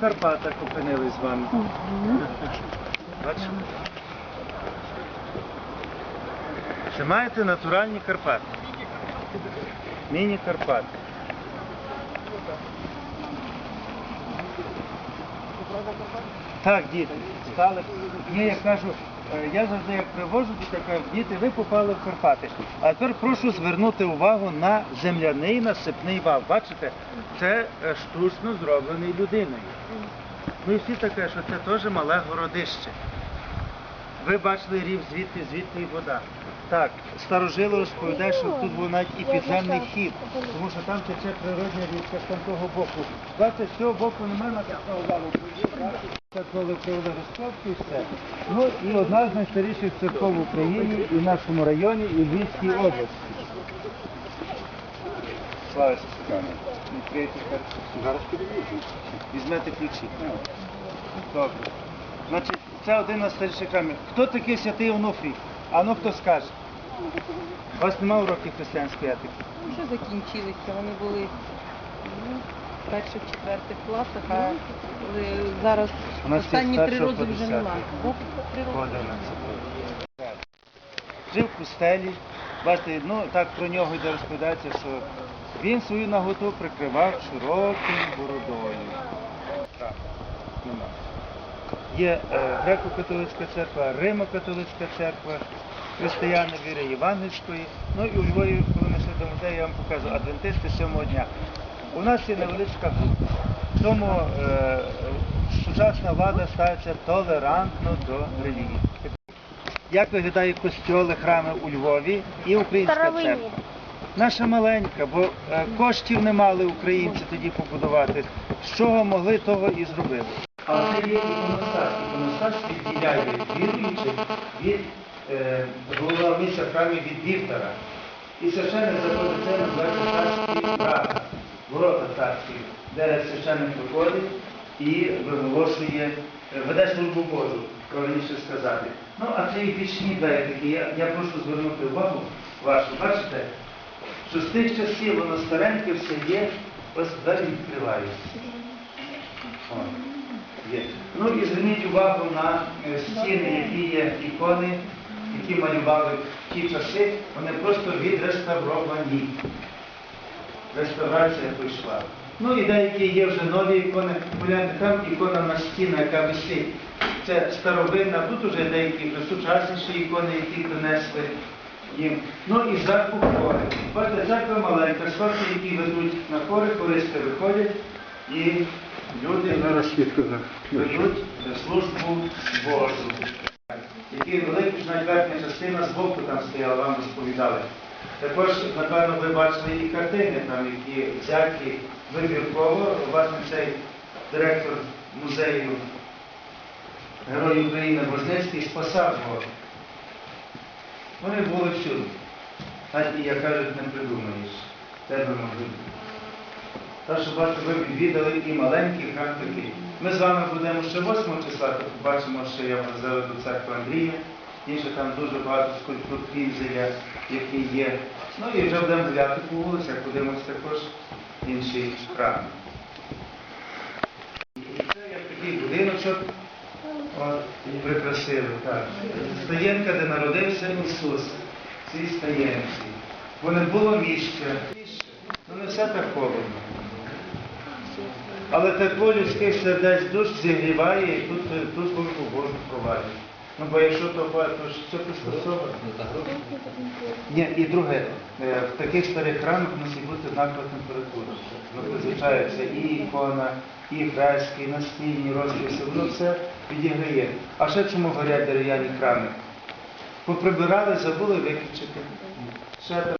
Карпатах опинились з вами. Бачите? Це маєте натуральні Карпати. Міні-Карпати. Так, діти, стали. Ні, я кажу, е, я завжди як привожу дітей, кажу, діти, ви попали в Карпати. А тепер прошу звернути увагу на земляний насипний вал. Бачите, це е, штучно зроблений людиною. І всі таке, що це теж мале городище. Ви бачили рів звідти, звідти і вода. Так, старожили розповідають, що тут був навіть і підземний хід, тому що там тече природня річка з там того боку. Бачите, з цього боку немає на такого валу. Так, коли провели розкопки і все. Ну і одна з найстаріших церков в Україні і в нашому районі, і в Львівській області. Слава Ісусу. Відкрийте Зараз Візьмете ключі. Добре. Значить, це один з найстаріших храмів. Хто такий святий Онуфрій? А ну хто скаже? У вас немає уроків християнської етики? Вже закінчилися, вони були ну, в перших, четвертих класах, а зараз У нас є останні з три першого роки по вже десятий. немає. От три По 11. Жив в пустелі. Бачите, ну так про нього йде розповідається, що він свою наготу прикривав широким бородою. Так, нема. Є е, греко-католицька церква, Римо-католицька церква, християни віри Євангельської. Ну і у Львові, коли ми до музею, я вам покажу, адвентисти сьомого дня. У нас є невеличка група. Тому е, сучасна влада ставиться толерантно до релігії. Як виглядає костьоли, храми у Львові і українська церква? Наша маленька, бо е, коштів не мали українці тоді побудувати. З чого могли, того і зробили. А це є іконостас. Іконостас відділяє віруючих від е, головного місця храмі від вівтара. І священник заходить це називається царський врата, ворота царські, де священник виходить і виголошує, е, веде службу Божу, правильніше сказати. Ну, а це і пічні двері такі. Я, я прошу звернути увагу вашу. Бачите, що з тих часів воно стареньке все є, ось двері відкриваються. Є. Ну і зверніть увагу на е, стіни, які є ікони, які малювали в ті часи, вони просто відреставровані. Реставрація пішла. Ну і деякі є вже нові ікони. Погляньте, там ікона на стіна, яка висить. Це старовинна, тут вже деякі вже сучасніші ікони, які принесли їм. Ну і зверху хори. Бачите, церква маленька, сходки, які ведуть на хори, хористи виходять і люди дають службу Божу. Які великі ж навіть частина з боку там стояла, вам розповідали. Також, напевно, ви бачили і картини, там, які взяті вибірково. Власне, цей директор музею Герой України Возницький спасав його. Вони були всюди. Навіть, як кажуть, не придумаєш. Тебе може бути. Так що бачите, ви відвідали і маленький храм такий. Ми з вами будемо ще 8 числа, то побачимо, що я вам заведу церкву Андрія. Інше там дуже багато скульптур Кінзеля, які є. Ну і вже будемо гуляти по вулицях, подивимося також інші храми. І це як такий будиночок. От, прикрасили, так. Стаєнка, де народився Ісус. в Цій стаєнці. Бо не було місця. Ну не все так холодно. Але тепло людських сердець душ зігріває і тут, е, тут службу Божу провадить. Ну бо якщо то, то все пристосовано. Ні, і друге, е, в таких старих храмах мусить бути однакова температура. Це і ікона, і фрески, і настільні розписи, воно все відіграє. А ще чому горять дерев'яні храми? Поприбирали, забули виключити.